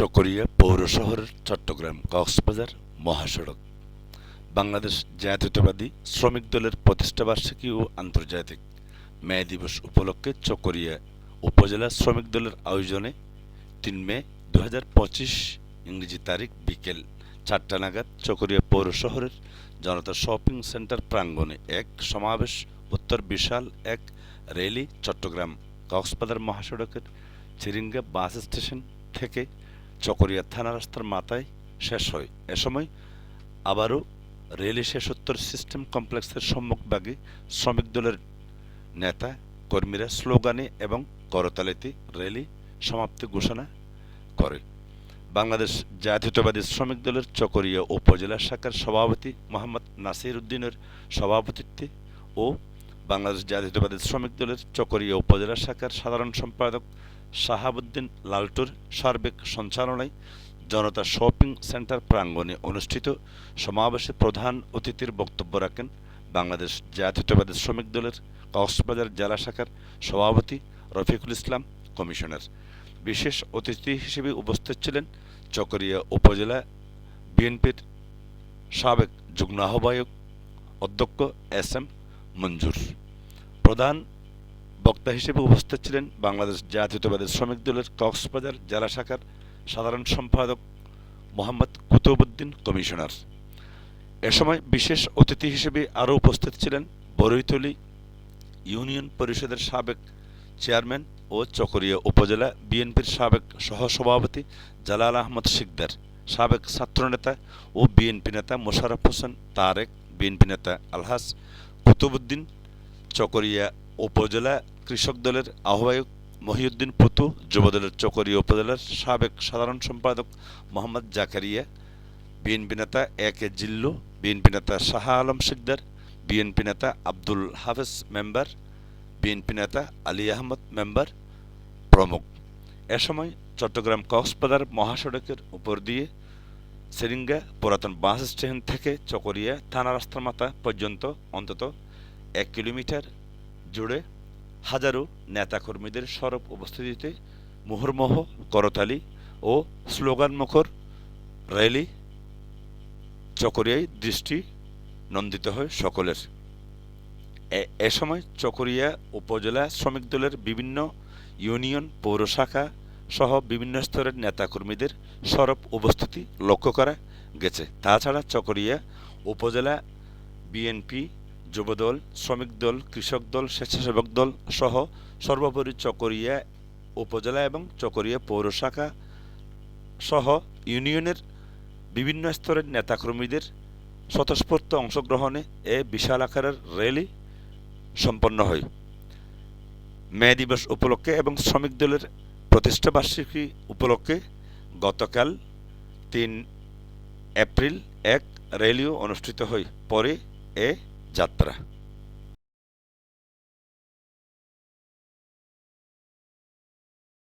চকরিয়া পৌর শহরের চট্টগ্রাম কক্সবাজার মহাসড়ক। বাংলাদেশ জাতীয়তাবাদী শ্রমিক দলের প্রতিষ্ঠাবার্ষিকী ও আন্তর্জাতিক মে দিবস উপলক্ষে চকরিয়া উপজেলা শ্রমিক দলের আয়োজনে তিন মে দু হাজার পঁচিশ ইংরেজি তারিখ বিকেল চারটা নাগাদ চকরিয়া পৌর শহরের জনতা শপিং সেন্টার প্রাঙ্গণে এক সমাবেশ, উত্তর বিশাল এক র্যালি চট্টগ্রাম কক্সবাজার মহাসড়কের চিরিঙ্গা বাস স্টেশন থেকে চকরিয়া থানা রাস্তার মাথায় শেষ হয়। এ সময় আবারও রেলি শেষোত্তর সিস্টেম কমপ্লেক্সের সম্মুখভাগে শ্রমিক দলের নেতা, কর্মীরা স্লোগানে এবং করতালিতে র্যালি সমাপ্তি ঘোষণা করে। বাংলাদেশ জাতীয়তাবাদী শ্রমিক দলের চকরিয়া উপজেলা শাখার সভাপতি মোহাম্মদ নাসির উদ্দিনের সভাপতিত্বে ও বাংলাদেশ জাতীয়তাবাদী শ্রমিক দলের চকরিয়া উপজেলা শাখার সাধারণ সম্পাদক শাহাবুদ্দিন লালটুর সার্বিক সঞ্চালনায় জনতা শপিং সেন্টার প্রাঙ্গণে অনুষ্ঠিত সমাবেশে প্রধান অতিথির বক্তব্য রাখেন বাংলাদেশ জাতীয়তাবাদী শ্রমিক দলের কক্সবাজার জেলা শাখার সভাপতি রফিকুল ইসলাম, কমিশনার। বিশেষ অতিথি হিসেবে উপস্থিত ছিলেন চকরিয়া উপজেলা বিএনপির সাবেক যুগ্ম আহ্বায়ক অধ্যক্ষ এস এম মঞ্জুর। প্রধান বক্তা হিসেবে উপস্থিত ছিলেন বাংলাদেশ জাতীয়তাবাদী শ্রমিক দলের কক্সবাজার জেলা শাখার সাধারণ সম্পাদক মোহাম্মদ কুতুবুদ্দিন কমিশনার। এ সময় বিশেষ অতিথি হিসেবে আরও উপস্থিত ছিলেন বরৈতলী ইউনিয়ন পরিষদের সাবেক চেয়ারম্যান ও চকরিয়া উপজেলা বিএনপির সাবেক সহসভাপতি জালাল আহমদ শিকদার, সাবেক ছাত্রনেতা ও বিএনপি নেতা মোশাররফ হোসেন তারেক, বিএনপি নেতা আলহাজ কুতুবুদ্দিন চকরিয়া উপজেলা কৃষক দলের আহ্বায়ক মহিউদ্দিন পুতু যুবদলের চকরিয়া উপজেলার সাবেক সাধারণ সম্পাদক মোহাম্মদ জাকারিয়া, বিএনপি নেতা এ কে জিল্লু, বিএনপি নেতা শাহ আলম শিকদার, বিএনপি নেতা আব্দুল হাফেজ মেম্বার, বিএনপি নেতা আলী আহমদ মেম্বার প্রমুখ। এ সময় চট্টগ্রাম কক্সবাজার মহাসড়কের উপর দিয়ে সেরিঙ্গা পুরাতন বাস স্টেশন থেকে চকরিয়া থানা রাস্তার মাথা পর্যন্ত অন্তত এক কিলোমিটার জুড়ে হাজারো নেতাকর্মীদের সরব উপস্থিতিতে মুহুর্মুহ, করতালি ও স্লোগানমুখর র্যালি চকরিয়ায় দৃষ্টি নন্দিত হয় সকলের। এ- সময় চকরিয়া উপজেলা শ্রমিক দলের বিভিন্ন ইউনিয়ন পৌর শাখা সহ বিভিন্ন স্তরের নেতাকর্মীদের সরব উপস্থিতি লক্ষ্য করা গেছে। তাছাড়া চকরিয়া উপজেলা বিএনপি যুবদল শ্রমিক দল কৃষক দল স্বেচ্ছাসেবক দল সহ সর্বোপরি চকরিয়া উপজেলা এবং চকরিয়া পৌর শাখা সহ ইউনিয়নের বিভিন্ন স্তরের নেতাকর্মীদের স্বতঃস্ফূর্ত অংশগ্রহণে এ বিশাল আকারের র্যালি সম্পন্ন হয়। মে দিবস উপলক্ষে এবং শ্রমিক দলের প্রতিষ্ঠা বার্ষিকী উপলক্ষে গতকাল তিন এপ্রিল এক র্যালিও অনুষ্ঠিত হয়। পরে এ যাত্রা